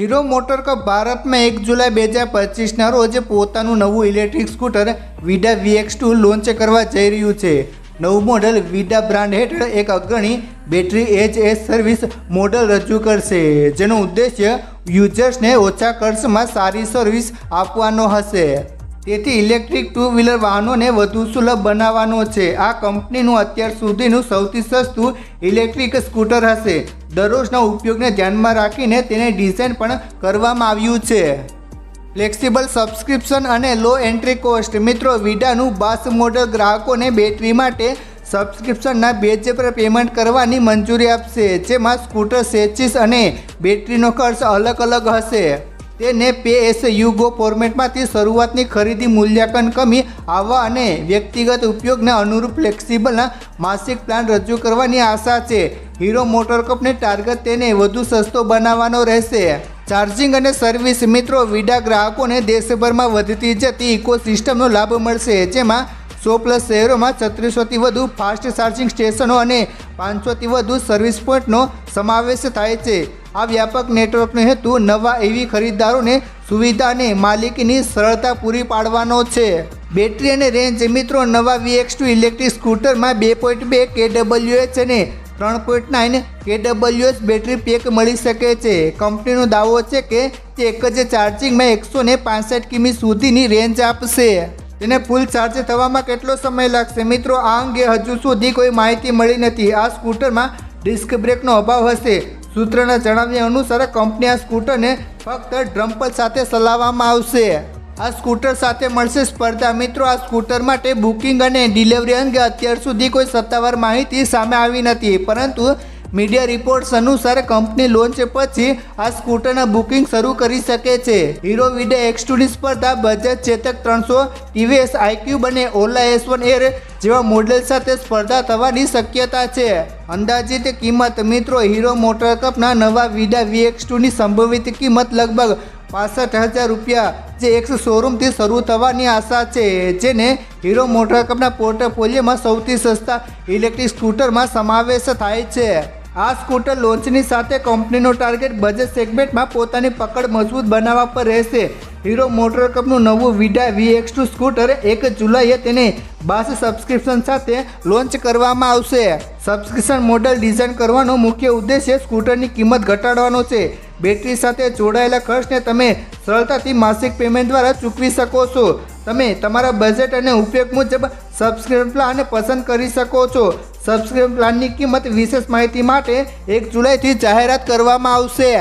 Hero motor cup ભારતમાં એક જુલાઈ બે હજાર પચીસના રોજ પોતાનું નવું electric scooter Vida VX two launch કરવા જઈ રહ્યું છે. નવું મોડલ વિડા બ્રાન્ડ હેઠળ એક અગ્રણી battery H S service model રજૂ કરશે, જેનો ઉદ્દેશ્ય યુઝર્સને ઓછા ખર્ચમાં સારી સર્વિસ આપવાનો હશે. તેથી ઇલેક્ટ્રિક ટુ વ્હીલર વાહનોને વધુ સુલભ બનાવવાનો છે. આ કંપનીનું અત્યાર સુધીનું સૌથી સસ્તું ઇલેક્ટ્રિક સ્કૂટર હશે. દરરોજના ઉપયોગને ધ્યાનમાં રાખીને તેને ડિઝાઇન પણ કરવામાં આવ્યું છે. ફ્લેક્સિબલ સબસ્ક્રિપ્શન અને લો એન્ટ્રી કોસ્ટ મિત્રો વિડાનું બાસ મોડલ ગ્રાહકોને બેટરી માટે સબસ્ક્રિપ્શનના બેજ પર પેમેન્ટ કરવાની મંજૂરી આપશે, જેમાં સ્કૂટર સેચિસ અને બેટરીનો ખર્ચ અલગ અલગ હશે. તેને પે એસ યુગો ફોર્મેટમાંથી શરૂઆતની ખરીદી મૂલ્યાંકન કમી આવવા અને વ્યક્તિગત ઉપયોગને અનુરૂપ ફ્લેક્સિબલના માસિક પ્લાન રજૂ કરવાની આશા છે. હીરો મોટર કપને ટાર્ગેટ તેને વધુ સસ્તો બનાવવાનો રહેશે. ચાર્જિંગ અને સર્વિસ મિત્રો, વિડા ગ્રાહકોને દેશભરમાં વધતી જતી ઇકોસિસ્ટમનો લાભ મળશે, જેમાં સો પ્લસ શહેરોમાં છત્રીસોથી વધુ ફાસ્ટ ચાર્જિંગ સ્ટેશનો અને પાંચસોથી વધુ સર્વિસ પોઈન્ટનો સમાવેશ થાય છે. આ વ્યાપક નેટવર્કનો હેતુ નવા એવી ખરીદદારોને સુવિધા અને માલિકીની સરળતા પૂરી પાડવાનો છે. બેટરી અને રેન્જ મિત્રો, નવા વીએક્સ ટુ ઇલેક્ટ્રિક સ્કૂટરમાં બે પોઈન્ટ બે કેડબલ્યુએચ અને ત્રણ point nine KWS battery pack મળી શકે છે. કંપનીનો દાવો છે કે તે એક જ ચાર્જિંગમાં એકસો ને પાંસઠ કિમી સુધીની રેન્જ આપશે. તેને ફૂલ ચાર્જ થવામાં કેટલો સમય લાગશે? મિત્રો, આ અંગે હજુ સુધી કોઈ માહિતી મળી નથી. આ સ્કૂટરમાં ડિસ્ક બ્રેકનો અભાવ હશે. સૂત્રના જણાવ્યા અનુસાર કંપની આ સ્કૂટરને ફક્ત ડ્રમ્પલ સાથે ચલાવવામાં આવશે. આ સ્કૂટર સાથે મળશે સ્પર્ધા. મિત્રો, આ સ્કૂટર માટે બુકિંગ અને ડિલિવરી અંગે અત્યાર સુધી કોઈ સત્તાવાર માહિતી સામે આવી નથી. પરંતુ મીડિયા રિપોર્ટ્સ અનુસાર કંપની લોન્ચ પછી આ સ્કૂટરના બુકિંગ શરૂ કરી શકે છે. હીરો વિડે એક્સ ટુની સ્પર્ધા બજાજ ચેતક ત્રણસો ટીવીએસ આઈક્યુબ અને ઓલા એસ વન એર જેવા મોડેલ સાથે સ્પર્ધા થવાની શક્યતા છે. અંદાજિત કિંમત, મિત્રો, હીરો મોટર કપના નવા વિડા વીએક્સ ટુની સંભવિત કિંમત લગભગ પાસઠ હજાર રૂપિયા જે એક શોરૂમથી શરૂ થવાની આશા છે, જેને હીરો મોટર કપના પોર્ટફોલિયોમાં સૌથી સસ્તા ઇલેક્ટ્રિક સ્કૂટરમાં સમાવેશ થાય છે. આ સ્કૂટર લોન્ચની સાથે કંપનીનો ટાર્ગેટ બજેટ સેગમેન્ટમાં પોતાની પકડ મજબૂત બનાવવા પર રહેશે. હીરો મોટર કપનું નવું વિડા વીએક્સ ટુ સ્કૂટર એક જુલાઈએ તેને બાસ સબસ્ક્રિપ્શન સાથે લોન્ચ કરવામાં આવશે. સબસ્ક્રિપ્શન મોડલ ડિઝાઇન કરવાનો મુખ્ય ઉદ્દેશ્ય સ્કૂટરની કિંમત ઘટાડવાનો છે. બેટરી સાથે જોડાયેલા ખર્ચને તમે સરળતાથી માસિક પેમેન્ટ દ્વારા ચૂકવી શકો છો. તમે તમારા બજેટ અને ઉપયોગ મુજબ સબસ્ક્રિપ્શન પ્લાન પસંદ કરી શકો છો. સબસ્ક્રિપ્શન પ્લાનની કિંમત વિશેષ માહિતી માટે એક જુલાઈથી જાહેરાત કરવામાં આવશે.